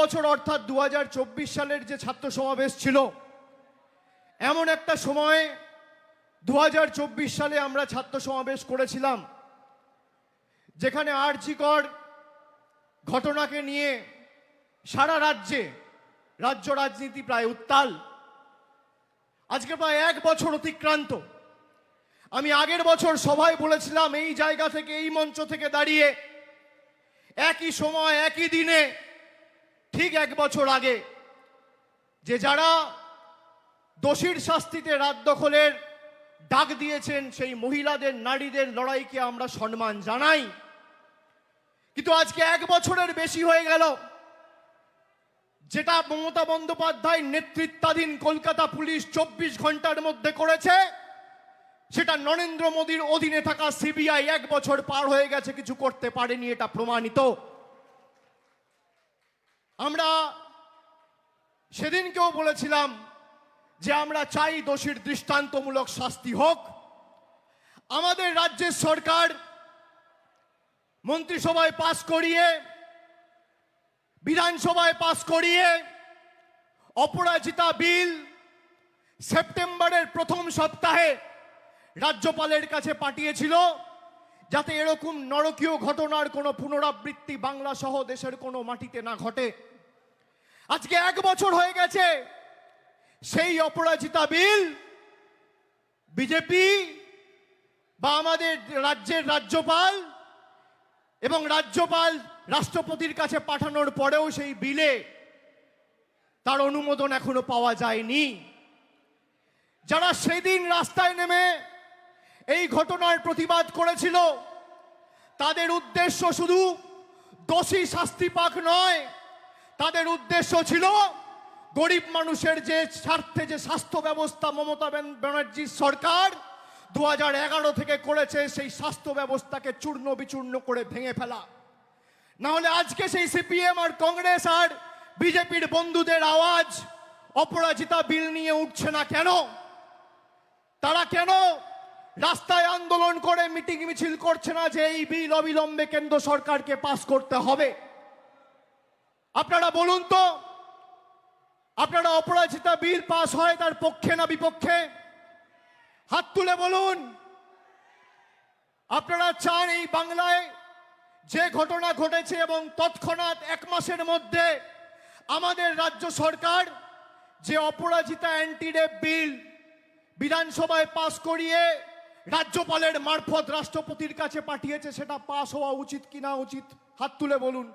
বছর অর্থাৎ দু হাজার চব্বিশ সালের যে ছাত্র সমাবেশ ছিল, এমন একটা সময়ে দু হাজার চব্বিশ সালে আমরা ছাত্র সমাবেশ করেছিলাম, যেখানে আর্জিকর ঘটনাকে নিয়ে সারা রাজ্যে, রাজ্য রাজনীতি প্রায় উত্তাল। আজকে প্রায় এক বছর অতিক্রান্ত। আমি আগের বছর সভায় বলেছিলাম, এই জায়গা থেকে, এই মঞ্চ থেকে দাঁড়িয়ে, একই সময়, একই দিনে ঠিক এক বছর আগে যে যারা দোষীর শাস্তিতে রাত দখলের ডাক দিয়েছেন, সেই মহিলাদের, নারীদের লড়াইকে আমরা সম্মান জানাই। কিন্তু আজকে এক বছরের বেশি হয়ে গেল, যেটা মমতা বন্দ্যোপাধ্যায় নেতৃত্বাধীন কলকাতা পুলিশ চব্বিশ ঘণ্টার মধ্যে করেছে, সেটা নরেন্দ্র মোদীর অধীনে থাকা সিবিআই এক বছর পার হয়ে গেছে, কিছু করতে পারেনি, এটা প্রমাণিত। আমরা সেদিনকেও বলেছিলাম যে আমরা চাই দোষীর দৃষ্টান্তমূলক শাস্তি হোক। আমাদের রাজ্যের সরকার মন্ত্রিসভায় পাশ করিয়ে, বিধানসভায় পাশ করিয়ে অপরাজিতা বিল সেপ্টেম্বরের প্রথম সপ্তাহে রাজ্যপালের কাছে পাঠিয়েছিল যাতে এরকম নরকীয় ঘটনার কোনো পুনরাবৃত্তি বাংলা সহ দেশের কোনো মাটিতে না ঘটে। আজকে এক বছর হয়ে গেছে। সেই অপরাজিতা বিল বিজেপি বা আমাদের রাজ্যের রাজ্যপাল এবং রাজ্যপাল রাষ্ট্রপতির কাছে পাঠানোর পরেও সেই বিলে তার অনুমোদন এখনও পাওয়া যায়নি। যারা সেদিন রাস্তায় নেমে এই ঘটনার প্রতিবাদ করেছিল, তাদের উদ্দেশ্য শুধু দোষী শাস্তি পাক নয় তাদের উদ্দেশ্য ছিল গরিব মানুষের যে স্বার্থে যে স্বাস্থ্য ব্যবস্থা মমতা ব্যানার্জির সরকার দু এগারো থেকে করেছে, সেই স্বাস্থ্য ব্যবস্থাকে চূর্ণ বিচূর্ণ করে ভেঙে ফেলা। না হলে আজকে সেই সিপিএম আর কংগ্রেস আর বিজেপির বন্ধুদের আওয়াজ অপরাজিতা বিল নিয়ে উঠছে না কেন? তারা কেন রাস্তায় আন্দোলন করে, মিটিং মিছিল করছে না যে এই বিল অবিলম্বে কেন্দ্র সরকারকে পাস করতে হবে? আপনারা বলুন তো, আপনারা অপরাজিতা বিল পাস হয় তার পক্ষে না বিপক্ষে? হাত তুলে বলুন। আপনারা চান এই বাংলায় যে ঘটনা ঘটেছে এবং তৎক্ষণাৎ এক মাসের মধ্যে আমাদের রাজ্য সরকার যে অপরাজিতা অ্যান্টি রেপ বিল বিধানসভায় পাস করিয়ে রাজ্যপালের মারফত রাষ্ট্রপতির কাছে পাঠিয়েছে, সেটা পাস হওয়া উচিত কিনা উচিত? হাত তুলে বলুন।